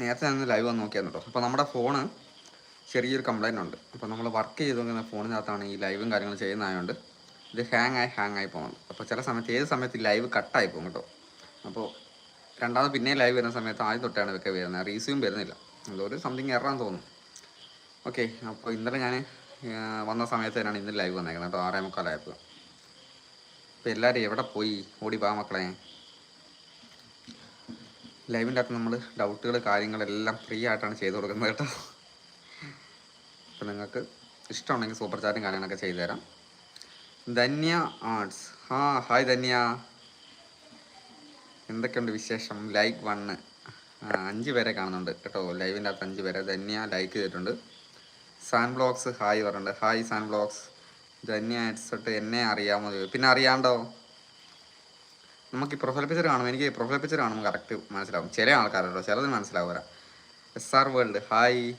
നേരത്തെ ഞാൻ ലൈവ് വന്ന് നോക്കിയായിരുന്നു കേട്ടോ അപ്പോൾ നമ്മുടെ ഫോണ് ചെറിയൊരു കംപ്ലൈന്റ് ഉണ്ട്. അപ്പോൾ നമ്മൾ വർക്ക് ചെയ്തുകൊണ്ടിരുന്ന ഫോണിനകത്താണ് ഈ ലൈവും കാര്യങ്ങളും ചെയ്യുന്നതായതുകൊണ്ട് ഇത് ഹാങ് ആയി ഹാങ് ആയി പോകുന്നത് അപ്പോൾ ചില സമയത്ത് ഏത് സമയത്ത് ലൈവ് കട്ടായി പോകും കേട്ടോ അപ്പോൾ രണ്ടാമത് പിന്നെ ലൈവ് വരുന്ന സമയത്ത് ആദ്യം തൊട്ടാണ് ഇതൊക്കെ വരുന്നത്. റീസ്യൂം വരുന്നില്ല. എന്തോ ഒരു സംതിങ് എറാൻ തോന്നുന്നു. ഓക്കെ അപ്പോൾ ഇന്നലെ ഞാൻ വന്ന സമയത്ത് തന്നെയാണ് ഇന്ന് ലൈവ് വന്നേക്കുന്നത് കേട്ടോ ആറേ മുക്കാലായപ്പോൾ അപ്പോൾ എല്ലാവരും എവിടെ പോയി? ഓടി പാ മക്കളെ. ലൈവിന്റെ അകത്ത് നമ്മൾ ഡൗട്ടുകൾ കാര്യങ്ങളെല്ലാം ഫ്രീ ആയിട്ടാണ് ചെയ്തു കൊടുക്കുന്നത് കേട്ടോ. അപ്പം നിങ്ങൾക്ക് ഇഷ്ടമുണ്ടെങ്കിൽ സൂപ്പർ ചാറ്റും കാര്യങ്ങളൊക്കെ ചെയ്തു തരാം. ധന്യ ആർട്സ് ആ ഹായ് ധന്യ. എന്തൊക്കെയുണ്ട് വിശേഷം? ലൈക്ക് വണ്ണ് അഞ്ച് പേരെ കാണുന്നുണ്ട് കേട്ടോ. ലൈവിന്റെ അകത്ത് അഞ്ച് പേരെ. ധന്യ ലൈക്ക് ചെയ്തിട്ടുണ്ട്. സാൻ ബ്ലോഗ്സ് ഹായ് പറഞ്ഞിട്ടുണ്ട്. Hi San Blogs Dhanya Arts തൊട്ട് എന്നെ അറിയാമോ? പിന്നെ അറിയാണ്ടോ? നമുക്ക് ഈ പ്രൊഫൈൽ പിക്ചർ കാണുമ്പോൾ എനിക്ക് പ്രൊഫൈൽ പിക്ചർ കാണുമ്പോൾ കറക്റ്റ് മനസ്സിലാവും. ചില ആൾക്കാരുണ്ടോ? ചിലത് മനസ്സിലാവുക S R world hi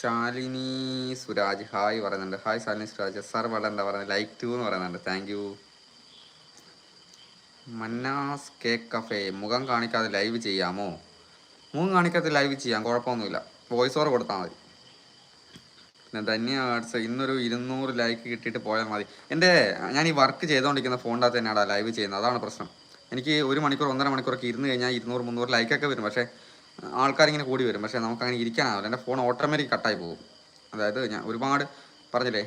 Shalini Suraj hi പറയുന്നുണ്ട്. Hi Shalini Suraj. S R world എന്താ പറയുന്നത്? ലൈക്ക് ടു എന്ന് പറയുന്നുണ്ട്. Thank you Mannas cake cafe മുഖം കാണിക്കാതെ ലൈവ് ചെയ്യാമോ? മുഖം കാണിക്കാതെ ലൈവ് ചെയ്യാം. കുഴപ്പമൊന്നുമില്ല. വോയിസ് ഓവർ കൊടുത്താൽ മതി. പിന്നെ ധന്യ വാട്സ് ഇന്നൊരു ഇരുന്നൂറ് ലൈക്ക് കിട്ടിയിട്ട് പോയാൽ മതി. എന്റെ ഞാൻ ഈ വർക്ക് ചെയ്തുകൊണ്ടിരിക്കുന്ന ഫോണിന്റെ അകത്ത് തന്നെയാണ് ലൈവ് ചെയ്യുന്നത്. അതാണ് പ്രശ്നം. എനിക്ക് ഒരു മണിക്കൂർ ഒന്നര മണിക്കൂറൊക്കെ ഇരുന്ന് കഴിഞ്ഞാൽ ഇരുന്നൂറ് മുന്നൂറ് ലൈക്കൊക്കെ വരും. പക്ഷേ ആൾക്കാരിങ്ങനെ കൂടി വരും. പക്ഷേ നമുക്ക് അങ്ങനെ ഇരിക്കാനാവില്ല. എന്റെ ഫോൺ ഓട്ടോമാറ്റിക് കട്ടായി പോകും. അതായത് ഞാൻ ഒരുപാട് പറഞ്ഞില്ലേ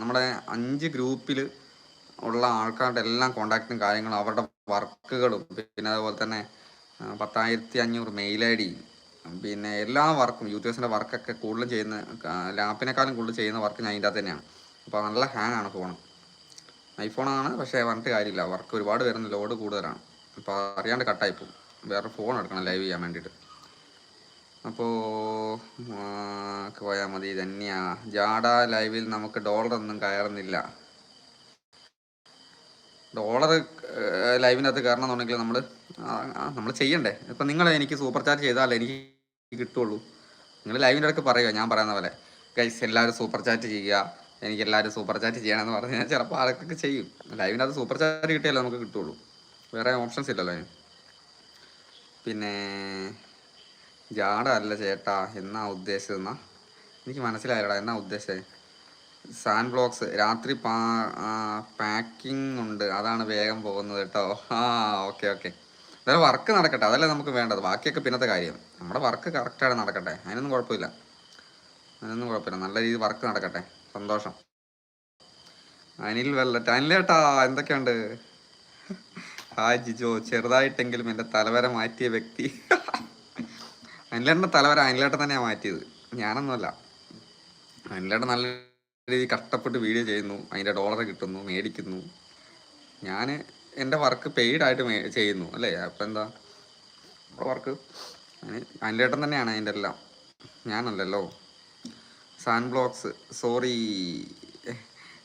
നമ്മുടെ അഞ്ച് ഗ്രൂപ്പിൽ ഉള്ള ആൾക്കാരുടെ എല്ലാം കോണ്ടാക്റ്റും കാര്യങ്ങളും അവരുടെ വർക്കുകളും പിന്നെ അതുപോലെ തന്നെ പത്തായിരത്തി അഞ്ഞൂറ് മെയിൽ ഐ ഡി പിന്നെ എല്ലാ വർക്കും യൂട്യൂബേഴ്സിന്റെ വർക്കൊക്കെ കൂടുതലും ചെയ്യുന്ന ലാപ്പിനേക്കാളും കൂടുതൽ ചെയ്യുന്ന വർക്ക് ഞാൻ അകത്ത് തന്നെയാണ്. അപ്പോൾ നല്ല ഹാങ് ആണ് ഫോൺ ഐഫോണാണ് പക്ഷേ പറഞ്ഞിട്ട് കാര്യമില്ല. വർക്ക് ഒരുപാട് വരുന്ന ലോഡ് കൂടുതലാണ്. അപ്പോൾ അറിയാണ്ട് കട്ടായി പോകും. വേറെ ഫോൺ എടുക്കണം ലൈവ് ചെയ്യാൻ വേണ്ടിയിട്ട്. അപ്പോൾ പോയാൽ മതി. ധന്യ ജാഡ ലൈവിൽ നമുക്ക് ഡോളറൊന്നും കയറുന്നില്ല. ഡോളർ ലൈവിനകത്ത് കയറണം എന്നുണ്ടെങ്കിൽ നമ്മൾ നമ്മൾ ചെയ്യണ്ടേ? ഇപ്പം നിങ്ങൾ എനിക്ക് സൂപ്പർ ചാറ്റ് ചെയ്താലേ എനിക്ക് കിട്ടുള്ളൂ. നിങ്ങൾ ലൈവിന്റെ ഇടയ്ക്ക് പറയുക ഞാൻ പറയുന്ന പോലെ ഗൈസ് എല്ലാവരും സൂപ്പർ ചാറ്റ് ചെയ്യുക. എനിക്ക് എല്ലാവരും സൂപ്പർ ചാറ്റ് ചെയ്യണമെന്ന് പറഞ്ഞു കഴിഞ്ഞാൽ ചിലപ്പോൾ ആൾക്കൊക്കെ ചെയ്യും. ലൈവിനകത്ത് സൂപ്പർ ചാറ്റ് കിട്ടിയാലേ നമുക്ക് കിട്ടുള്ളൂ. വേറെ ഓപ്ഷൻസ് ഇല്ലല്ലോ അതിന്. പിന്നെ ജാട അല്ല ചേട്ടാ എന്നാ ഉദ്ദേശിച്ചതെന്നാ എനിക്ക് മനസ്സിലായില്ലടാ എന്നാ ഉദ്ദേശിച്ചത് സാൻ ബ്ലോക്സ് രാത്രി പാക്കിംഗ് ഉണ്ട് അതാണ് വേഗം പോകുന്നത് കേട്ടോ. ആ ഓക്കെ ഓക്കെ. അതായത് വർക്ക് നടക്കട്ടെ. അതല്ലേ നമുക്ക് വേണ്ടത്. ബാക്കിയൊക്കെ പിന്നത്തെ കാര്യം. നമ്മുടെ വർക്ക് കറക്റ്റായിട്ട് നടക്കട്ടെ. അതിനൊന്നും കുഴപ്പമില്ല. അതിനൊന്നും കുഴപ്പമില്ല. നല്ല രീതിയിൽ വർക്ക് നടക്കട്ടെ. സന്തോഷം. അനിൽ വെല്ലറ്റ് അനിലേട്ടാ എന്തൊക്കെയുണ്ട്? ഹായ് ജിജോ. ചെറുതായിട്ടെങ്കിലും എന്റെ തലവര മാറ്റിയ വ്യക്തി. അനിലേട്ടന്റെ തലവര അനിലേട്ടൻ തന്നെയാണ് മാറ്റിയത്. ഞാനൊന്നുമല്ല. അനിലേട്ടൻ നല്ല രീതിയിൽ കഷ്ടപ്പെട്ട് വീഡിയോ ചെയ്യുന്നു അതിന്റെ ഡോളർ കിട്ടുന്നു മേടിക്കുന്നു. ഞാൻ എന്റെ വർക്ക് പെയ്ഡായിട്ട് മേ ചെയ്യുന്നു അല്ലേ? അപ്പം എന്താ? നമ്മുടെ വർക്ക് അനിലേട്ടൻ തന്നെയാണ് അതിന്റെ എല്ലാം. ഞാനല്ലല്ലോ. San Blogs sorry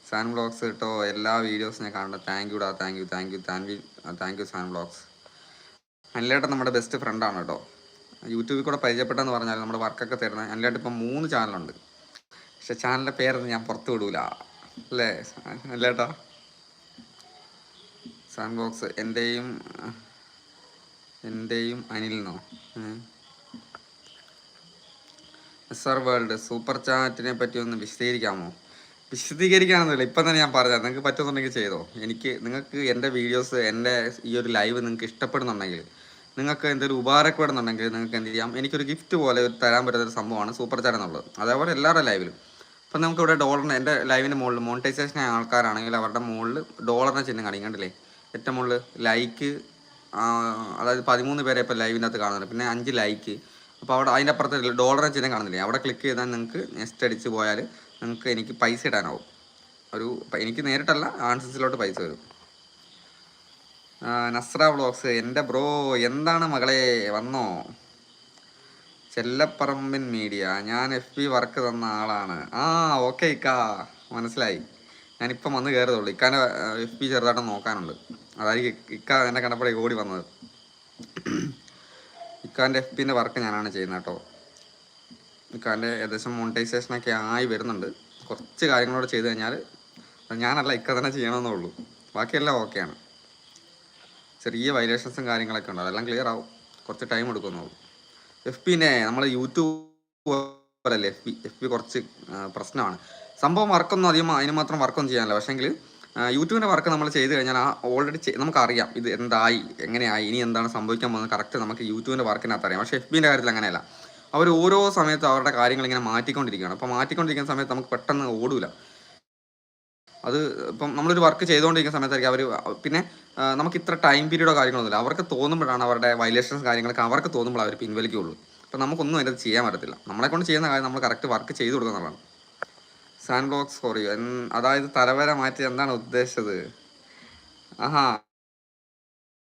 San Blogs കേട്ടോ എല്ലാ വീഡിയോസും ഞാൻ കാണണം thank യുടാ thank you thank you you thank you San Blogs അനിലേട്ടൻ നമ്മുടെ ബെസ്റ്റ് ഫ്രണ്ടാണ് കേട്ടോ. യൂട്യൂബിൽ കൂടെ പരിചയപ്പെട്ടെന്ന് പറഞ്ഞാൽ നമ്മുടെ വർക്കൊക്കെ തരുന്നത് അനിലേട്ടൻ ഇപ്പം മൂന്ന് ചാനലുണ്ട് പക്ഷെ ചാനലിന്റെ പേരൊന്നും ഞാൻ പുറത്ത് വിടൂല. അല്ലേ? അല്ലേട്ടാ സാൻഡ് ബോക്സ് എന്റെയും എന്റെയും അനിലിനോ എസ് ആർ വേൾഡ് സൂപ്പർ ചാറ്റിനെ പറ്റി ഒന്ന് വിശദീകരിക്കാമോ? വിശദീകരിക്കാനൊന്നുമില്ല. ഇപ്പം തന്നെ ഞാൻ പറഞ്ഞത്. നിങ്ങൾക്ക് പറ്റുന്നുണ്ടെങ്കിൽ ചെയ്തോ. എനിക്ക് നിങ്ങൾക്ക് എന്റെ വീഡിയോസ് എന്റെ ഈ ഒരു ലൈവ് നിങ്ങൾക്ക് ഇഷ്ടപ്പെടുന്നുണ്ടെങ്കിൽ നിങ്ങൾക്ക് എന്തൊരു ഉപകാരപ്പെടുന്നുണ്ടെങ്കിൽ നിങ്ങൾക്ക് എന്ത് ചെയ്യാം? എനിക്കൊരു ഗിഫ്റ്റ് പോലെ തരാൻ പറ്റുന്ന ഒരു സംഭവമാണ് സൂപ്പർ ചാറ്റ് എന്നുള്ളത്. അതേപോലെ എല്ലാവരുടെ ലൈവിലും അപ്പം നമുക്ക് ഇവിടെ ഡോളറിന് എന്റെ ലൈവിന്റെ മുകളിൽ മോണിറ്റൈസേഷൻ ആൾക്കാരാണെങ്കിൽ അവരുടെ മുകളിൽ ഡോളറിന്റെ ചിഹ്നം കാണിക്കും കണ്ടില്ലേ ഏറ്റവും മുകളിൽ ലൈക്ക് അതായത് പതിമൂന്ന് പേരെ ഇപ്പോൾ ലൈവിനകത്ത് കാണുന്നുണ്ട്. പിന്നെ അഞ്ച് ലൈക്ക് അപ്പോൾ അവിടെ അതിന്റെ അപ്പുറത്ത് ഡോളറിന്റെ ചിഹ്നം കാണുന്നില്ലേ അവിടെ ക്ലിക്ക് ചെയ്താൽ നിങ്ങൾക്ക് നെക്സ്റ്റ് അടിച്ച് പോയാൽ നിങ്ങൾക്ക് എനിക്ക് പൈസ ഇടാനാവും. ഒരു എനിക്ക് നേരിട്ടല്ല ആൺസിസിലോട്ട് പൈസ വരും. നസ്ര വ്ളോഗ്സ് എന്റെ ബ്രോ എന്താണ് മകളെ? വന്നോ? ചെല്ലപ്പറമ്പിൻ മീഡിയ. ഞാൻ എഫ് ബി വർക്ക് തന്ന ആളാണ്. ആ ഓക്കെ ഇക്കാ. മനസ്സിലായി. ഞാനിപ്പം വന്ന് കയറുള്ളൂ ഇക്കാന്റെ എഫ് ബി ചെറുതായിട്ട് നോക്കാനുണ്ട്. അതായിരിക്കും ഇക്ക എന്നെ കണ്ടപ്പോഴേ ഓടി വന്നത്. ഇക്കാന്റെ എഫ് ബിന്റെ വർക്ക് ഞാനാണ് ചെയ്യുന്നത് കേട്ടോ. ഇക്കാന്റെ ഏകദേശം മോണിറ്റൈസേഷനൊക്കെ ആയി വരുന്നുണ്ട്. കുറച്ച് കാര്യങ്ങളോട് ചെയ്ത് കഴിഞ്ഞാൽ ഞാനല്ല ഇക്ക തന്നെ ചെയ്യണമെന്നേ ഉള്ളൂ. ബാക്കിയെല്ലാം ഓക്കെയാണ് ചെറിയ വൈലേഷൻസും കാര്യങ്ങളൊക്കെ ഉണ്ട്. അതെല്ലാം ക്ലിയർ ആവും. കുറച്ച് ടൈം എടുക്കുന്നുള്ളൂ എഫ് പിന്നെ നമ്മളെ യൂട്യൂബ് പോലല്ലേ? എഫ് പി എഫ് പി കുറച്ച് പ്രശ്നമാണ്. സംഭവം വർക്കൊന്നും അധികം അതിന് മാത്രം വർക്കൊന്നും ചെയ്യാനില്ല. പക്ഷേങ്കിൽ യൂട്യൂബിന്റെ വർക്ക് നമ്മൾ ചെയ്ത് കഴിഞ്ഞാൽ ആ ഓൾറെഡി നമുക്കറിയാം ഇത് എന്തായി എങ്ങനെയായി ഇനി എന്താണ് സംഭവിക്കാൻ പോകുന്നത്. കറക്റ്റ് നമുക്ക് യൂട്യൂബിന്റെ വർക്കിനകത്ത് അറിയാം പക്ഷേ എഫ് ബിന്റെ കാര്യത്തിൽ അങ്ങനെയല്ല. അവർ ഓരോ സമയത്തും അവരുടെ കാര്യങ്ങൾ ഇങ്ങനെ മാറ്റിക്കൊണ്ടിരിക്കുകയാണ്. അപ്പോൾ മാറ്റിക്കൊണ്ടിരിക്കുന്ന സമയത്ത് നമുക്ക് പെട്ടെന്ന് ഓടൂല. അത് ഇപ്പം നമ്മളൊരു വർക്ക് ചെയ്തുകൊണ്ടിരിക്കുന്ന സമയത്തായിരിക്കും അവർ പിന്നെ നമുക്ക് ഇത്ര ടൈം പീരീഡോ കാര്യങ്ങളൊന്നുമില്ല. അവർക്ക് തോന്നുമ്പോഴാണ് അവരുടെ വയലേഷൻസ് കാര്യങ്ങളൊക്കെ അവർക്ക് തോന്നുമ്പോൾ അവർ പിൻവലിക്കുകയുള്ളൂ. അപ്പം നമുക്കൊന്നും അതിന്റെ ചെയ്യാൻ പറ്റത്തില്ല. നമ്മളെ കൊണ്ട് ചെയ്യുന്ന കാര്യം നമ്മൾ കറക്റ്റ് വർക്ക് ചെയ്തു കൊടുക്കുന്നതാണ് സാൻഡ് ബോക്സ് ഫോർ യു അതായത് തലവര മാറ്റി എന്താണ് ഉദ്ദേശിച്ചത്? ആഹാ.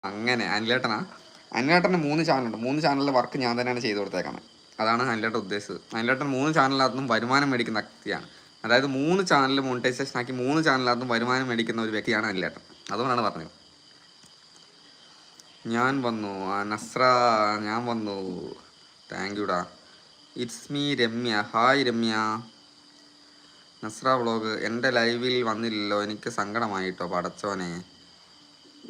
അങ്ങനെ. അനിലേട്ടനാ? അനിലേട്ടന് മൂന്ന് ചാനലുണ്ട് മൂന്ന് ചാനലിലെ വർക്ക് ഞാൻ തന്നെയാണ് ചെയ്തു കൊടുത്തേക്കുന്നത് അതാണ് അനിലേട്ടൻ ഉദ്ദേശിച്ചത്. അനിലേട്ടൻ മൂന്ന് ചാനലിനകത്തും വരുമാനം മേടിക്കുന്ന വ്യക്തിയാണ്. അതായത് മൂന്ന് ചാനൽ മോണിറ്റൈസേഷൻ ആക്കി മൂന്ന് ചാനലിനകത്തും വരുമാനം മേടിക്കുന്ന ഒരു വ്യക്തിയാണ് അനിലേട്ടൻ. അതുകൊണ്ടാണ് പറഞ്ഞത്. ഞാൻ വന്നു നസ്ര ഞാൻ വന്നു. Thank യുടാ it's me Ramya. Hi Ramya. Nasra vlog എന്റെ ലൈവിൽ വന്നില്ലല്ലോ. എനിക്ക് സങ്കടമായിട്ടോ പടച്ചോനെ.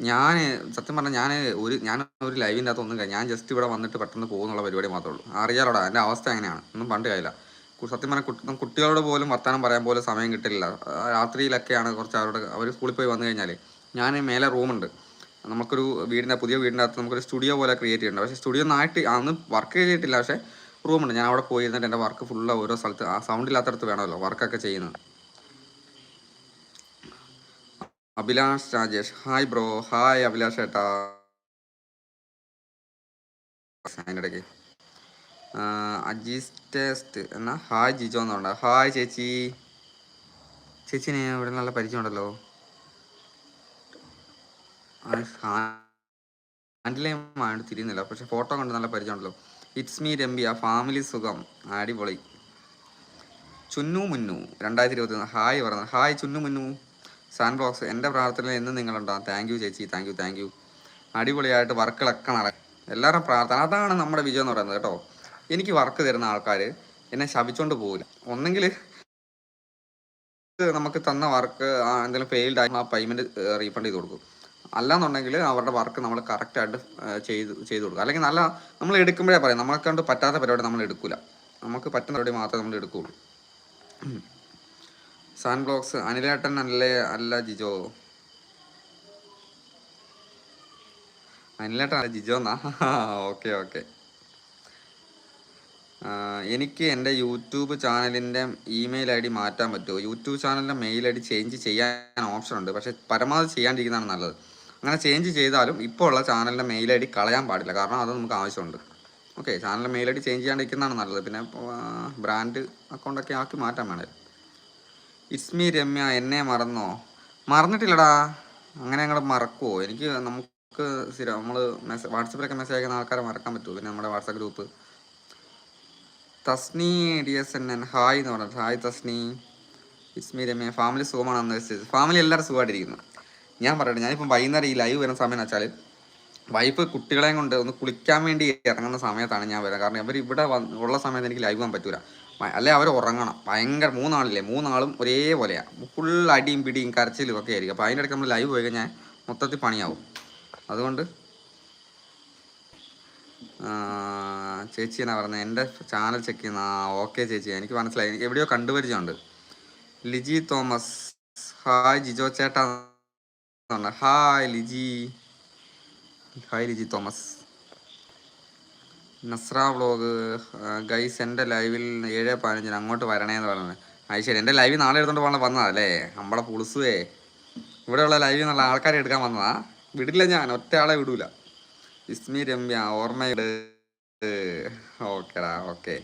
ഞാൻ സത്യം പറഞ്ഞാൽ ഞാൻ ഒരു ഞാൻ ഒരു ലൈവിന്റെ അകത്ത് ഒന്നും ഞാൻ ജസ്റ്റ് ഇവിടെ വന്നിട്ട് പെട്ടെന്ന് പോകുന്നുള്ള പരിപാടി മാത്രമേ ഉള്ളൂ. അറിയാലോടാ എന്റെ അവസ്ഥ എങ്ങനെയാണ്? ഒന്നും പണ്ട് കഴിയില്ല സത്യം പറഞ്ഞാൽ കുട്ടികളോട് പോലും വർത്തമാനം പറയാൻ പോലും സമയം കിട്ടില്ല. രാത്രിയിലൊക്കെയാണ് കുറച്ച് അവരോട് അവർ സ്കൂളിൽ പോയി വന്നു കഴിഞ്ഞാൽ ഞാൻ മേലെ റൂമുണ്ട്. നമുക്കൊരു വീടിന്റെ പുതിയ വീടിന്റെ അകത്ത് നമുക്കൊരു സ്റ്റുഡിയോ പോലെ ക്രിയേറ്റ് ചെയ്യുന്നുണ്ട് പക്ഷേ സ്റ്റുഡിയോ ഒന്നായിട്ട് അന്ന് വർക്ക് ചെയ്തിട്ടില്ല. പക്ഷേ റൂമുണ്ട്. ഞാൻ അവിടെ പോയി ഇരുന്നിട്ട് എന്റെ വർക്ക് ഫുള്ള് ഓരോ സ്ഥലത്ത് ആ സൗണ്ട് ഇല്ലാത്തടത്ത് വേണമല്ലോ വർക്കൊക്കെ ചെയ്യുന്നത്. Abhilash Rajesh. Hi bro. Hi Abhilash ഏട്ടാ. അതിന്റെ ഇടയ്ക്ക് അജീസ് ടേസ്റ്റ് എന്നാ? ഹായ് ജിജോ എന്നുണ്ട് ഹായ് ചേച്ചി. ചേച്ചിനെ ഇവിടെ നല്ല പരിചയമുണ്ടല്ലോ. ഹാൻഡിലേമാണ് തിരിയുന്നില്ല. പക്ഷെ ഫോട്ടോ കണ്ട് നല്ല പരിചയമുണ്ടല്ലോ. It's me Ramya. ഫാമിലി സുഖം. അടിപൊളി. ചുന്നു മുന്നു. രണ്ടായിരത്തി ഇരുപത്തി ഹായ് പറഞ്ഞു. ഹായ് ചുന്നു മുന്നു. സാൻ ബോക്സ് എന്റെ പ്രാർത്ഥനയിൽ എന്നും നിങ്ങളുണ്ടാവും. താങ്ക് യു ചേച്ചി. താങ്ക് യു താങ്ക് യു അടിപൊളിയായിട്ട് വർക്കുകളൊക്കെ നടക്കും എല്ലാവരും പ്രാർത്ഥന. അതാണ് നമ്മുടെ വിജയം എന്ന് പറയുന്നത് കേട്ടോ. എനിക്ക് വർക്ക് തരുന്ന ആൾക്കാർ എന്നെ ശപിച്ചുകൊണ്ട് പോകില്ല ഒന്നെങ്കിൽ നമുക്ക് തന്ന വർക്ക് എന്തെങ്കിലും ഫെയിൽഡ് ആയി ആ പേയ്മെന്റ് റീഫണ്ട് ചെയ്ത് കൊടുക്കും. അല്ലാന്നുണ്ടെങ്കിൽ അവരുടെ വർക്ക് നമ്മൾ കറക്റ്റായിട്ട് ചെയ്ത് ചെയ്ത് കൊടുക്കും. അല്ലെങ്കിൽ നല്ല നമ്മൾ എടുക്കുമ്പോഴേ പറയാം നമ്മളെ കൊണ്ട് പറ്റാത്ത പരിപാടി നമ്മൾ എടുക്കില്ല നമുക്ക് പറ്റുന്ന പരിപാടി മാത്രമേ നമ്മൾ എടുക്കുകയുള്ളൂ സാൻ ബ്ലോക്സ് അനിലേട്ടൻ അല്ലേ അല്ല ജിജോ? അനിലേട്ടൻ അല്ല ജിജോ എന്നാ? Okay okay. എനിക്ക് എന്റെ യൂട്യൂബ് ചാനലിന്റെ ഇമെയിൽ ഐ ഡി മാറ്റാൻ പറ്റുമോ? യൂട്യൂബ് ചാനലിന്റെ മെയിൽ ഐ ഡി ചേഞ്ച് ചെയ്യാൻ ഓപ്ഷൻ ഉണ്ട്. പക്ഷേ പരമാവധി ചെയ്യാണ്ടിരിക്കുന്നതാണ് നല്ലത്. അങ്ങനെ ചേഞ്ച് ചെയ്താലും ഇപ്പോൾ ഉള്ള ചാനലിന്റെ മെയിൽ ഐ ഡി കളയാൻ പാടില്ല. കാരണം അത് നമുക്ക് ആവശ്യമുണ്ട്. ഓക്കെ ചാനലിന്റെ മെയിൽ ഐ ഡി ചേഞ്ച് ചെയ്യാണ്ടിരിക്കുന്നതാണ് നല്ലത്. പിന്നെ ബ്രാൻഡ് അക്കൗണ്ടൊക്കെ ആക്കി മാറ്റാൻ വേണേ. ഇസ്മി രമ്യ. എന്നെ മറന്നോ? മറന്നിട്ടില്ലടാ. അങ്ങനെ ഞങ്ങൾ മറക്കുമോ എനിക്ക് നമുക്ക് സ്ഥിരം നമ്മൾ മെസ്സേജ് വാട്സപ്പിലൊക്കെ മെസ്സേജ് അയക്കുന്ന ആൾക്കാരെ മറക്കാൻ പറ്റുമോ? പിന്നെ നമ്മുടെ WhatsApp group. Thasni D S N N hi എന്ന് പറഞ്ഞത്. Hi Thasni. Is me Ramya. Family സുഖമാണെന്ന് വെച്ചത്? ഫാമിലി എല്ലാവരും സുഖമായിട്ടിരിക്കുന്നു. ഞാൻ പറയട്ടെ ഞാനിപ്പം വൈകുന്നേരം ഈ ലൈവ് വരുന്ന സമയം എന്ന് വെച്ചാൽ വൈഫ് കുട്ടികളെയും കൊണ്ട് ഒന്ന് കുളിക്കാൻ വേണ്ടി ഇറങ്ങുന്ന സമയത്താണ് ഞാൻ വരാം കാരണം ഇവർ ഇവിടെ ഉള്ള സമയത്ത് എനിക്ക് ലൈവ് പോകാൻ പറ്റൂല. അല്ലെ അവർ ഉറങ്ങണം. ഭയങ്കര മൂന്നാളില്ലേ? മൂന്നാളും ഒരേപോലെയാണ് ഫുൾ അടിയും പിടിയും കരച്ചിലും ഒക്കെ ആയിരിക്കും. അപ്പോൾ അതിന്റെ ഇടയ്ക്ക് നമ്മൾ ലൈവ് പോയി കഴിഞ്ഞാൽ മൊത്തത്തിൽ പണിയാവും. അതുകൊണ്ട് ചേച്ചി എന്നാ പറഞ്ഞത്. എന്റെ ചാനൽ ചെക്ക് ചെയ്യുന്ന ആ ഓക്കെ ചേച്ചി. എനിക്ക് മനസ്സിലായി. എനിക്ക് എവിടെയോ കണ്ടുപരിചയമുണ്ട്. ലിജി തോമസ്. ഹായ് ജിജോ ചേട്ടാ എന്ന്. Hi Liji. Hi Liji Thomas. Nasra vlog guys എന്റെ ലൈവിൽ ഏഴ് പതിനഞ്ചിന് അങ്ങോട്ട് വരണേന്ന് പറഞ്ഞത്. അത് ശരി. എന്റെ ലൈവ് നാളെ എടുത്തോണ്ട് പോകാൻ വന്നതല്ലേ നമ്മളെ പുളിസുവേ. ഇവിടെയുള്ള ലൈവിൽ നിന്നുള്ള ആൾക്കാരെ എടുക്കാൻ വന്നതാ. വിടില്ല ഞാൻ ഒറ്റ ആളെ വിടൂല. ഇസ്മി രമ്യ ഓർമ്മയിട് ഓക്കെടാ ഓക്കെ.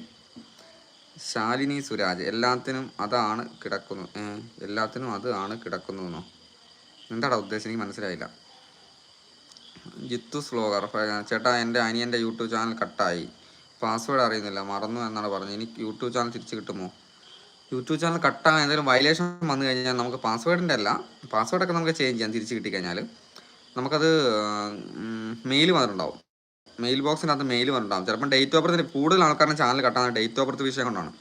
ശാലിനി സുരാജ് എല്ലാത്തിനും അതാണ് കിടക്കുന്നു എല്ലാത്തിനും അത് ആണ് കിടക്കുന്നു എന്നോ? എന്താടാ ഉദ്ദേശം? എനിക്ക് മനസ്സിലായില്ല. ജിത്തു സ്ലോഗർ ചേട്ടാ എന്റെ അനിയന്റെ യൂട്യൂബ് ചാനൽ കട്ടായി. പാസ്വേഡ് അറിയുന്നില്ല മറന്നു എന്നാണ് പറഞ്ഞത്. എനിക്ക് യൂട്യൂബ് ചാനൽ തിരിച്ചു കിട്ടുമോ? യൂട്യൂബ് ചാനൽ കട്ടാകാൻ എന്തെങ്കിലും വയലേഷൻ വന്നു കഴിഞ്ഞാൽ നമുക്ക് പാസ്വേഡിന്റെ അല്ല പാസ്വേഡൊക്കെ നമുക്ക് ചേഞ്ച് ചെയ്യാം തിരിച്ച് കിട്ടിക്കഴിഞ്ഞാൽ. നമുക്കത് മെയിൽ വന്നിട്ടുണ്ടാവും മെയിൽ ബോക്സിനകത്ത് മെയിൽ വന്നിട്ടുണ്ടാകും ചിലപ്പോൾ ഡേറ്റ് ഓഫ് ബർത്തിന് കൂടുതൽ ആൾക്കാരുടെ ചാനൽ കട്ടാണ് ഡേറ്റ് ഓഫ് ബർത്ത് വിഷയം കൊണ്ടാണ്.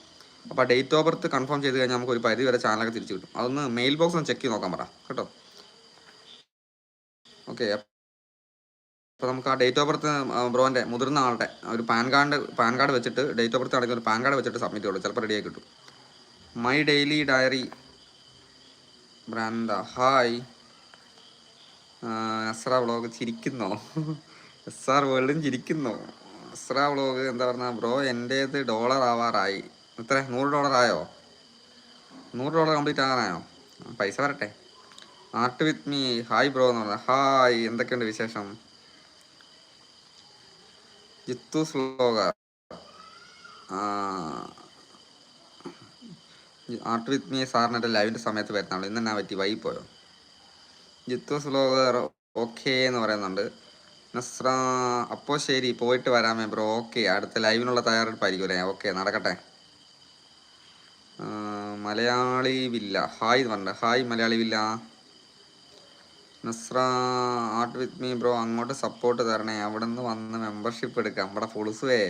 അപ്പോൾ ഡേറ്റ് ഓഫ് ബർത്ത് കൺഫേം ചെയ്ത് കഴിഞ്ഞാൽ നമുക്ക് ഒരു പരിധി വരെ ചാനലൊക്കെ തിരിച്ചു കിട്ടും. അതൊന്ന് മെയിൽ ബോക്സ് ഒന്ന് ചെക്ക് ചെയ്ത് നോക്കാൻ പറ. കേട്ടോ? ഓക്കെ അപ്പോൾ നമുക്ക് ആ ഡേറ്റ് ഓഫ് ബർത്ത് ബ്രോന്റെ മുതിർന്ന ആളുടെ ഒരു പാൻ കാർഡ് പാൻ കാർഡ് വെച്ചിട്ട് ഡേറ്റ് ഓഫ് ബർത്ത് അടക്കുന്ന ഒരു പാൻ കാർഡ് വെച്ചിട്ട് സബ്മിറ്റ് ചെയ്തു ചിലപ്പോൾ റെഡിയായി കിട്ടും. My daily diary ബ്രാൻഡ hi Nasra vlog ചിരിക്കുന്നോ? എസ് ആർ വേൾഡും ചിരിക്കുന്നു. നസ്ര വ്ളോഗ് എന്താ പറഞ്ഞാൽ ബ്രോ എന്റേത് ഡോളർ ആവാറായി. എത്ര? നൂറ് ഡോളർ ആയോ? നൂറ് ഡോളർ കംപ്ലീറ്റ് ആകാനായോ പൈസ വരട്ടെ. Art with me. Hi bro എന്ന് പറഞ്ഞാൽ ഹായ് എന്തൊക്കെയുണ്ട് വിശേഷം? ജിത്തു സ്ലോഗ ആർട്ട് വിത്ത് മീ സാറിന്റെ ലൈവിന്റെ സമയത്ത് വരുന്നുള്ളൂ ഇന്ന് എന്നാ പറ്റി? വൈകിപ്പോയോ? പോയോ ജിത്തു സ്ലോഗർ ഓക്കേ എന്ന് പറയുന്നുണ്ട്. നസ്ര അപ്പോൾ ശരി പോയിട്ട് വരാമേ ബ്രോ. ഓക്കെ അടുത്ത ലൈവിനുള്ള തയ്യാറെടുപ്പായിരിക്കും അല്ലേ ഓക്കെ നടക്കട്ടെ. മലയാളി വില്ല. ഹായ് പറഞ്ഞ hi Malayali villa. Nasra art with me bro അങ്ങോട്ട് സപ്പോർട്ട് തരണേ. അവിടെ നിന്ന് വന്ന് മെമ്പർഷിപ്പ് എടുക്കാം. നമ്മുടെ ഫുൾസുവേ.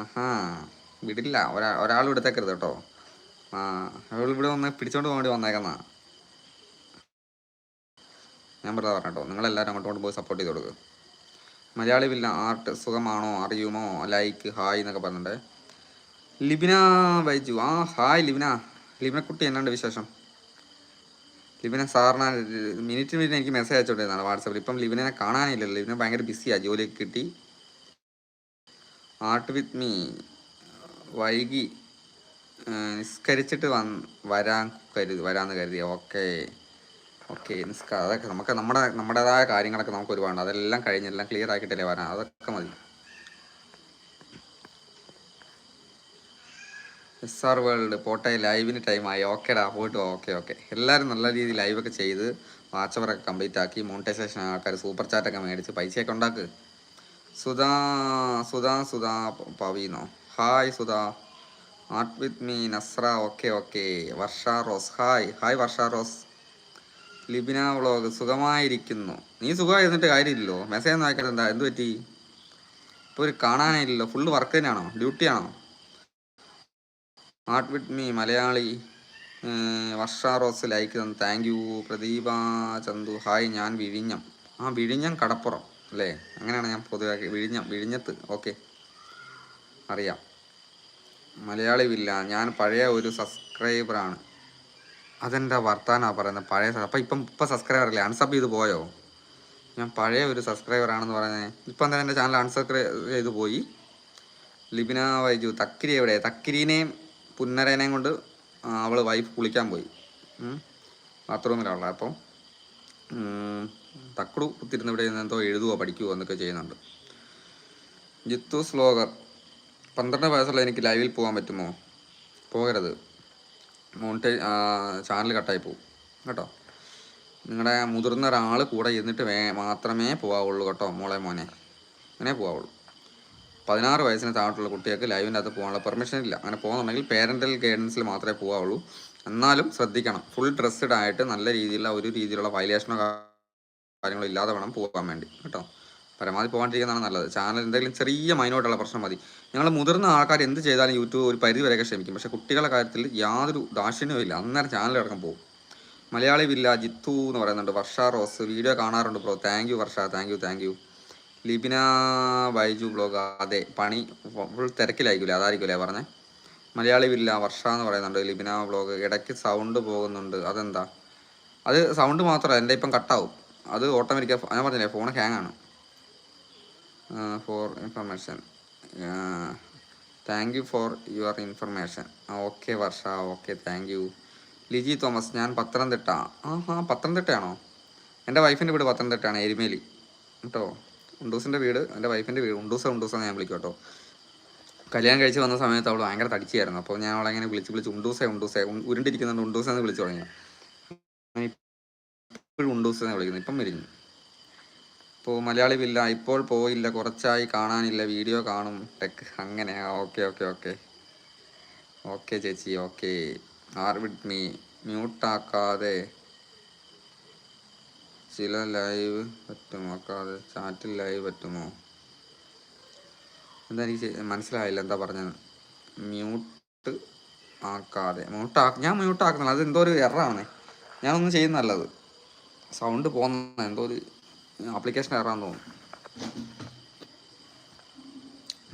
ആഹാ വിടില്ല. ഒരാ ഒരാളും എടുത്തേക്കരുത് കേട്ടോ. ആ അവൾ ഇവിടെ വന്ന് പിടിച്ചോണ്ട് പോകേണ്ടി വേണ്ടി വന്നേക്കുന്ന ഞാൻ വെറുതെ പറഞ്ഞോ നിങ്ങളെല്ലാവരും അങ്ങോട്ട് കൊണ്ട് പോയി സപ്പോർട്ട് ചെയ്ത് കൊടുക്കുക മലയാളി വില്ല ആർട്ട് സുഖമാണോ? അറിയുമോ? ലൈക്ക് ഹായ് എന്നൊക്കെ പറഞ്ഞിട്ടുണ്ട് ലിബിന ബൈജു. ആ ഹായ് ലിബിന. ലിബിന കുട്ടി എന്നാണ്ട് വിശേഷം? ലിബിന സാറിന് മിനിറ്റ് മിനിറ്റ് എനിക്ക് മെസ്സേജ് അയച്ചോണ്ടിരുന്നതാണ് വാട്സപ്പിൽ. ഇപ്പം ലിബിനെ കാണാനില്ലല്ലോ. ലിബിന ഭയങ്കര ബിസിയാണ് ജോലിയൊക്കെ കിട്ടി. ആർട്ട് വിത്ത് മീ വൈകി നിസ്കരിച്ചിട്ട് വന്ന് വരാൻ കരുതി വരാമെന്ന് കരുതി. ഓക്കെ ഓക്കെ നിസ്കാ അതൊക്കെ നമുക്ക് നമ്മുടെ നമ്മുടേതായ കാര്യങ്ങളൊക്കെ നമുക്ക് ഒരുപാട് അതെല്ലാം കഴിഞ്ഞ് എല്ലാം ക്ലിയർ ആക്കിയിട്ടല്ലേ വരാൻ അതൊക്കെ മതി. എസ് ആർ വേൾഡ് പോട്ടെ ലൈവിന് ടൈമായി ഓക്കേടാ പോയിട്ട് ഓക്കെ ഓക്കെ എല്ലാവരും നല്ല രീതിയിൽ ലൈവൊക്കെ ചെയ്ത് വാച്ചവറൊക്കെ കംപ്ലീറ്റ് ആക്കി മോണിറ്റൈസേഷൻ ആൾക്കാർ സൂപ്പർ ചാറ്റൊക്കെ മേടിച്ച് പൈസയൊക്കെ ഉണ്ടാക്ക്. Sudha Sudha Sudha പവീനോ hi Sudha. Art with me Nasra okay okay Varsha Rose. Hi hi Varsha Rose. Libina vlog സുഖമായിരിക്കുന്നു. നീ സുഖമായിരുന്നിട്ട് കാര്യമില്ലല്ലോ. മെസ്സേജ് ഒന്നും അയക്കാതെ എന്താ? എന്ത് പറ്റി? ഇപ്പോൾ ഒരു കാണാനായില്ലല്ലോ ഫുള്ള് വർക്ക് തന്നെയാണോ? ഡ്യൂട്ടിയാണോ art with me Malayali. Varsha Rose like തന്നു. Thank you Pradeepa Chandu. Hi ഞാൻ വിഴിഞ്ഞം. ആ വിഴിഞ്ഞം കടപ്പുറം അല്ലേ? അങ്ങനെയാണ് ഞാൻ പൊതുവെ വിഴിഞ്ഞം വിഴിഞ്ഞത്ത്. ഓക്കെ അറിയാം. മലയാളി വില്ല. ഞാൻ പഴയ ഒരു സബ്സ്ക്രൈബറാണ് അതെന്താ വർത്താനാ പറയുന്നത്? പഴയ അപ്പം ഇപ്പം ഇപ്പം സബ്സ്ക്രൈബർ അല്ലേ അൺസബ് ചെയ്ത് പോയോ? ഞാൻ പഴയ ഒരു സബ്സ്ക്രൈബർ ആണെന്ന് പറയുന്നത് ഇപ്പം തന്നെ എന്റെ ചാനൽ അൺസബ്സ്ക്രൈബ് ചെയ്ത് പോയി? ലിബിന വൈജു തക്കിരി എവിടെ? തക്കിരീനെയും പുന്നരേനെയും കൊണ്ട് അവൾ വൈഫ് കുളിക്കാൻ പോയി. ബാത്റൂമിലുള്ള അപ്പം തക്കടു കുത്തിരുന്ന് ഇവിടെ നിന്ന് എന്തോ എഴുതുവോ പഠിക്കുവോ എന്നൊക്കെ ചെയ്യുന്നുണ്ട്. ജിത്തു സ്ലോഗർ. പന്ത്രണ്ട് വയസ്സുള്ള എനിക്ക് ലൈവിൽ പോകാൻ പറ്റുമോ? പോകരുത്. മോണിറ്റൈ ചാനൽ കട്ടായി പോകും കേട്ടോ? നിങ്ങളുടെ മുതിർന്ന ഒരാൾ കൂടെ ഇരുന്നിട്ട് വേ മാത്രമേ പോകാവുള്ളൂ കേട്ടോ മോളെ മോനെ. അങ്ങനെ പോകാവുള്ളൂ പതിനാറ് വയസ്സിന് താഴെയുള്ള കുട്ടികൾക്ക് ലൈവിന്റെ അകത്ത് പോകാനുള്ള പെർമിഷൻ ഇല്ല. അങ്ങനെ പോകുന്നുണ്ടെങ്കിൽ പേരന്റൽ ഗൈഡൻസിൽ മാത്രമേ പോകാവുള്ളൂ എന്നാലും ശ്രദ്ധിക്കണം. ഫുൾ ഡ്രസ്ഡ് ആയിട്ട് നല്ല രീതിയിലുള്ള ഒരു രീതിയിലുള്ള വയലേഷനോ കാര്യങ്ങളോ ഇല്ലാതെ വേണം പോകാൻ വേണ്ടി. കേട്ടോ? പരമാവധി പോകാണ്ടിരിക്കുന്നതാണ് നല്ലത്. ചാനൽ എന്തെങ്കിലും ചെറിയ മൈനോട്ടുള്ള പ്രശ്നം മതി. ഞങ്ങൾ മുതിർന്ന ആൾക്കാർ എന്ത് ചെയ്താലും യൂട്യൂബ് ഒരു പരിധി വരെയൊക്കെ ക്ഷമിക്കും. പക്ഷേ കുട്ടികളുടെ കാര്യത്തിൽ യാതൊരു ദാക്ഷിണ്യവും ഇല്ല. അന്നേരം ചാനൽ അടക്കം പോകും. മലയാളി വില്ല ജിത്തു എന്ന് പറയുന്നുണ്ട്. വർഷ റോസ്. വീഡിയോ കാണാറുണ്ട് bro thank you Varsha. Thank you thank you Libina Baiju blog അതെ. പണി ഫുൾ തിരക്കിലായിരിക്കില്ലേ അതായിരിക്കില്ലേ പറഞ്ഞേ? മലയാളി വില്ല വർഷ എന്ന് പറയുന്നുണ്ട്. ലിബിന ബ്ലോഗ്. ഇടയ്ക്ക് സൗണ്ട് പോകുന്നുണ്ട്. അതെന്താ? അത് സൗണ്ട് മാത്രമല്ല. എന്റെ ഇപ്പം കട്ടാവും അത് ഓട്ടോമാറ്റിക്കാ ഞാൻ പറഞ്ഞില്ലേ? ഫോൺ ഹാങ് ആണ്. For information thank you for your information okay Varsha okay thank you Liji Thomas ഞാൻ പത്തനംതിട്ട. ആ ആ പത്തനംതിട്ടയാണോ? എന്റെ വൈഫിന്റെ വീട് പത്തനംതിട്ടയാണ് എരുമേലി. കേട്ടോ? ഉണ്ടൂസിന്റെ വീട് എന്റെ വൈഫിന്റെ വീട്. ഉണ്ടൂസ ഉണ്ടൂസ ഞാൻ വിളിക്കും കേട്ടോ. കല്യാണം കഴിച്ച് വന്ന സമയത്ത് അവൾ ഭയങ്കര തടിച്ചായിരുന്നു. അപ്പോൾ ഞാൻ അവളെ ഇങ്ങനെ വിളിച്ച് വിളിച്ച് ഉണ്ടൂസേ ഉണ്ടൂസേ ഉരുണ്ടിരിക്കുന്നുണ്ട് ഉണ്ടൂസ എന്ന് വിളിച്ചു തുടങ്ങി. ഇപ്പോഴും ഉണ്ടൂസ വിളിക്കുന്നു ഇപ്പം വിരിഞ്ഞു. ഇപ്പോൾ മലയാളി വില്ല ഇപ്പോൾ പോയില്ല കുറച്ചായി കാണാനില്ല വീഡിയോ കാണും ടെക് അങ്ങനെ ഓക്കെ ഓക്കെ ഓക്കെ. ഓക്കെ ചേച്ചി ഓക്കെ. ആർ വിഡ് മീ മ്യൂട്ടാക്കാതെ. ചില ലൈവ് പറ്റുമോ? ആക്കാതെ ചാറ്റിൽ ലൈവ് പറ്റുമോ? എന്താ എനിക്ക് മനസ്സിലായില്ല എന്താ പറഞ്ഞത്? മ്യൂട്ട് ആക്കാതെ. മ്യൂട്ടാ ഞാൻ മ്യൂട്ട് ആക്കുന്നില്ല അത് എന്തോ ഒരു എറാണ് ഞാനൊന്നും ചെയ്യുന്നല്ലത് സൗണ്ട് പോകുന്ന എന്തോ ഒരു ആപ്ലിക്കേഷൻ ഇറങ്ങാൻ തോന്നുന്നു.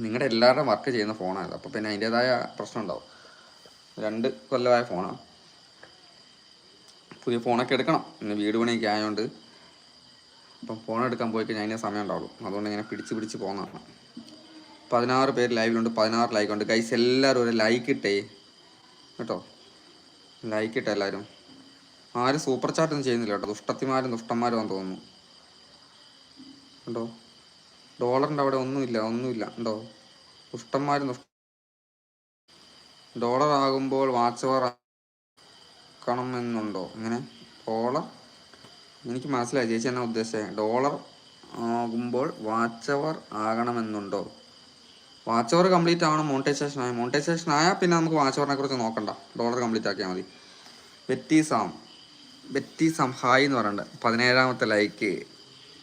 നിങ്ങളുടെ എല്ലാവരുടെയും വർക്ക് ചെയ്യുന്ന ഫോണാണ് അപ്പോൾ പിന്നെ അതിന്റെതായ പ്രശ്നം ഉണ്ടാവും. രണ്ട് കൊല്ലമായ ഫോണാണ് പുതിയ ഫോണൊക്കെ എടുക്കണം. പിന്നെ വീട് പണിയൊക്കെ ആയതുകൊണ്ട് അപ്പം ഫോൺ എടുക്കാൻ പോയി കഴിഞ്ഞാൽ അതിന് സമയം ഉണ്ടാവുള്ളൂ. അതുകൊണ്ട് ഇങ്ങനെ പിടിച്ച് പിടിച്ച് പോകുന്നതാണ്. പതിനാറ് പേര് ലൈവിലുണ്ട് പതിനാറ് ലൈക്ക് ഉണ്ട്. ഗൈസ് എല്ലാവരും ഒരു ലൈക്ക് ഇട്ടേ. കേട്ടോ? ലൈക്ക് ഇട്ടേ എല്ലാവരും. ആരും സൂപ്പർ ചാറ്റ് ഒന്നും ചെയ്യുന്നില്ല കേട്ടോ. ദുഷ്ടത്തിമാരും ദുഷ്ടന്മാരും തോന്നുന്നു. കണ്ടോ ഡോളറിന്റെ അവിടെ ഒന്നുമില്ല ഒന്നുമില്ല. ഉണ്ടോ? ദുഷ്ടന്മാർ ദുഷ്ട ഡോളർ ആകുമ്പോൾ വാച്ച് അവർ ആക്കണമെന്നുണ്ടോ? ഇങ്ങനെ ഡോളർ? എനിക്ക് മനസ്സിലായി ചേച്ചി എന്നാ ഉദ്ദേശിച്ചത് ഡോളർ ആകുമ്പോൾ വാച്ച് അവർ ആകണമെന്നുണ്ടോ? വാച്ച് കംപ്ലീറ്റ് ആവണം മോണിറ്റൈസേഷൻ ആയ മോണിറ്റൈസേഷൻ ആയാൽ പിന്നെ നമുക്ക് വാച്ച് കുറിച്ച് നോക്കണ്ട. ഡോളർ കംപ്ലീറ്റ് ആക്കിയാൽ മതി. Betty Sam Betty Sam hi എന്ന് പറയണ്ട. പതിനേഴാമത്തെ like.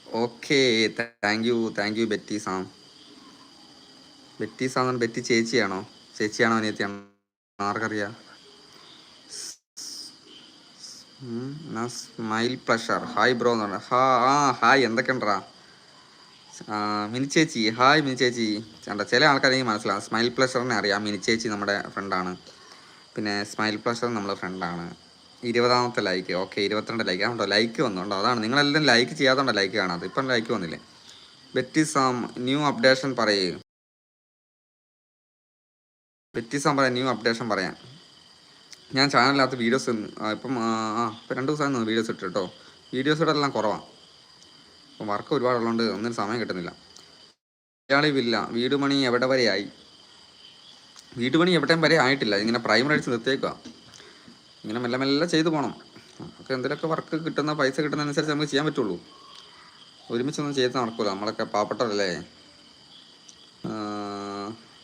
Okay thank you thank you Betty Sam. Betty Sam Betty ചേച്ചിയാണോ? ചേച്ചിയാണോ അനിയത്തിയാണോ? ആർക്കറിയാം? സ്മൈൽ പ്ലഷർ ഹായ് ബ്രോ എന്ന് പറഞ്ഞ ഹാ ആ ഹായ് എന്തൊക്കെയുണ്ടറാ മിനി ചേച്ചി ഹായ് മിനി ചേച്ചി. ചേട്ടാ ചില ആൾക്കാരെ മനസ്സിലാവും. സ്മൈൽ പ്ലഷറിനെ അറിയാം. മിനി ചേച്ചി നമ്മുടെ ഫ്രണ്ടാണ് പിന്നെ സ്മൈൽ പ്ലഷർ നമ്മളെ ഫ്രണ്ടാണ് ഇരുപതാമത്തെ ലൈക്ക് ഓക്കെ ഇരുപത്തിരണ്ട് ലൈക്ക് അതുകൊണ്ടോ ലൈക്ക് വന്നുണ്ടോ? അതാണ്. നിങ്ങളെല്ലാം ലൈക്ക് ചെയ്യാത്തതുകൊണ്ട് ലൈക്ക് കാണാതെ ഇപ്പം ലൈക്ക് വന്നില്ലേ? ബെറ്റി സാം ന്യൂ അപ്ഡേഷൻ പറയൂ. ബെറ്റി സാം പറയാം ന്യൂ അപ്ഡേഷൻ പറയാം ഞാൻ ചാനലിനകത്ത് വീഡിയോസ് ഇപ്പം ആ ഇപ്പം രണ്ട് ദിവസമായി വീഡിയോസ് ഇട്ട് കേട്ടോ വീഡിയോസ് ഇടലെല്ലാം കുറവാണ് അപ്പം വർക്ക് ഒരുപാടുള്ളതുകൊണ്ട് ഒന്നിനും സമയം കിട്ടുന്നില്ല. മലയാളിവില്ല വീട് പണി എവിടെ വരെ ആയി? വീട് പണി എവിടെയും വരെ ആയിട്ടില്ല. ഇങ്ങനെ പ്രൈമറി അടിച്ച് നിർത്തിയേക്കുക ഇങ്ങനെ മെല്ലെ മെല്ലെ ചെയ്തു പോകണം നമുക്ക് എന്തെങ്കിലുമൊക്കെ വർക്ക് കിട്ടുന്ന പൈസ കിട്ടുന്നതനുസരിച്ച് നമുക്ക് ചെയ്യാൻ പറ്റുള്ളൂ. ഒരുമിച്ചൊന്നും ചെയ്ത് നടക്കില്ല നമ്മളൊക്കെ പാവപ്പെട്ടതല്ലേ ആ,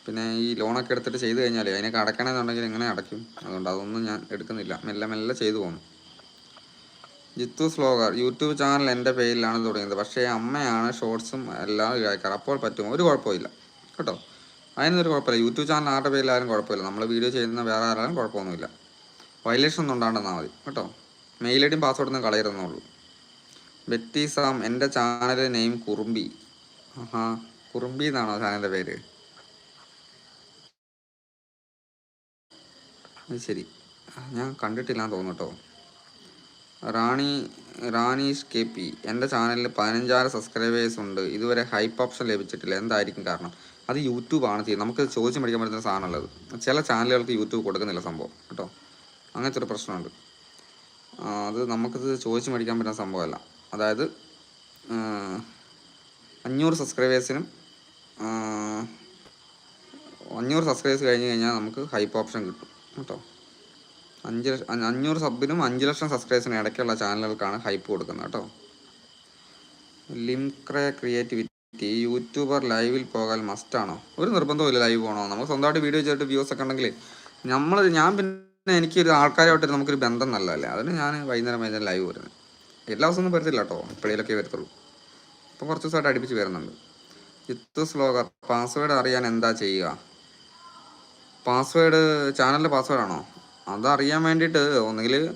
പിന്നെ ഈ ലോണൊക്കെ എടുത്തിട്ട് ചെയ്ത് കഴിഞ്ഞാൽ അതിനൊക്കെ അടയ്ക്കണമെന്നുണ്ടെങ്കിൽ എങ്ങനെ അടയ്ക്കും? അതുകൊണ്ട് അതൊന്നും ഞാൻ എടുക്കുന്നില്ല. മെല്ലെ മെല്ലെ ചെയ്തു പോകുന്നു ജിത്തു സ്ലോഗർ യൂട്യൂബ് ചാനൽ എന്റെ പേരിലാണ് തുടങ്ങിയത്. പക്ഷേ അമ്മയാണ് ഷോർട്സും എല്ലാം കഴിക്കാറ് അപ്പോൾ പറ്റും. ഒരു കുഴപ്പമില്ല. കേട്ടോ? അതിനൊരു കുഴപ്പമില്ല. യൂട്യൂബ് ചാനൽ ആരുടെ പേരിലായാലും കുഴപ്പമില്ല. നമ്മൾ വീഡിയോ ചെയ്യുന്ന വേറെ ആരാലും കുഴപ്പമൊന്നുമില്ല. വയലേഷൻ ഒന്നും ഉണ്ടാണ്ടെന്നാൽ മതി. കേട്ടോ? മെയിൽ ഐ ഡിയും പാസ്വേഡൊന്നും കളയരുതെന്നുള്ളൂ. ബെറ്റി സാം എന്റെ ചാനൽ നെയിം കുറുമ്പി. ആഹാ കുറുമ്പി എന്നാണോ ചാനലിന്റെ പേര്? അത് ശരി. ഞാൻ കണ്ടിട്ടില്ലാന്ന് തോന്നുന്നു കേട്ടോ. റാണി റാണീഷ് കെ പി എന്റെ ചാനലിൽ പതിനഞ്ചാറ് സബ്സ്ക്രൈബേഴ്സ് ഉണ്ട്. ഇതുവരെ ഹൈപ്പ് ഓപ്ഷൻ ലഭിച്ചിട്ടില്ല. എന്തായിരിക്കും കാരണം? അത് യൂട്യൂബാണ് ചെയ്യുന്നത്. നമുക്ക് ചോദിച്ചു പഠിക്കാൻ പറ്റുന്ന സാധനമുള്ളത് ചില ചാനലുകൾക്ക് യൂട്യൂബ് കൊടുക്കുന്നില്ല സംഭവം. കേട്ടോ? അങ്ങനത്തെ ഒരു പ്രശ്നമുണ്ട് അത് നമുക്കത് ചോദിച്ചു മേടിക്കാൻ പറ്റുന്ന സംഭവമല്ല. അതായത് അഞ്ഞൂറ് സബ്സ്ക്രൈബേഴ്സിനും അഞ്ഞൂറ് സബ്സ്ക്രൈബേഴ്സ് കഴിഞ്ഞ് കഴിഞ്ഞാൽ നമുക്ക് ഹൈപ്പ് ഓപ്ഷൻ കിട്ടും കേട്ടോ. അഞ്ച് ലക്ഷം അഞ്ഞ- അഞ്ഞൂറ് സബിനും അഞ്ച് ലക്ഷം സബ്സ്ക്രൈബേഴ്സിനും ഇടയ്ക്കുള്ള ചാനലുകൾക്കാണ് ഹൈപ്പ് കൊടുക്കുന്നത് കേട്ടോ. ലിംക്ര ക്രിയേറ്റിവിറ്റി യൂട്യൂബർ ലൈവിൽ പോകാൻ മസ്റ്റാണോ? ഒരു നിർബന്ധമില്ല ലൈവ് പോകണോ നമുക്ക് സ്വന്തമായിട്ട് വീഡിയോ ചെയ്തിട്ട് വ്യൂസ് ഒക്കെ ഉണ്ടെങ്കിൽ നമ്മൾ ഞാൻ പിന്നെ എനിക്കൊരു ആൾക്കാരുമായിട്ട് നമുക്കൊരു ബന്ധം നല്ലതല്ലേ? അതിന് ഞാൻ വൈകുന്നേരം വൈകുന്നേരം ലൈവ് വരുന്നത്. എല്ലാ ദിവസവും ഒന്നും വരത്തില്ല കേട്ടോ. എപ്പോഴേലൊക്കെ വരത്തുള്ളൂ. അപ്പോൾ കുറച്ച് ദിവസമായിട്ട് അടുപ്പിച്ച് വരുന്നുണ്ട്. ജിത്തു സ്ലോഗർ പാസ്വേഡ് അറിയാൻ എന്താ ചെയ്യുക? പാസ്വേഡ് ചാനലിന്റെ പാസ്വേഡാണോ അതറിയാൻ വേണ്ടിയിട്ട് ഒന്നുകിൽ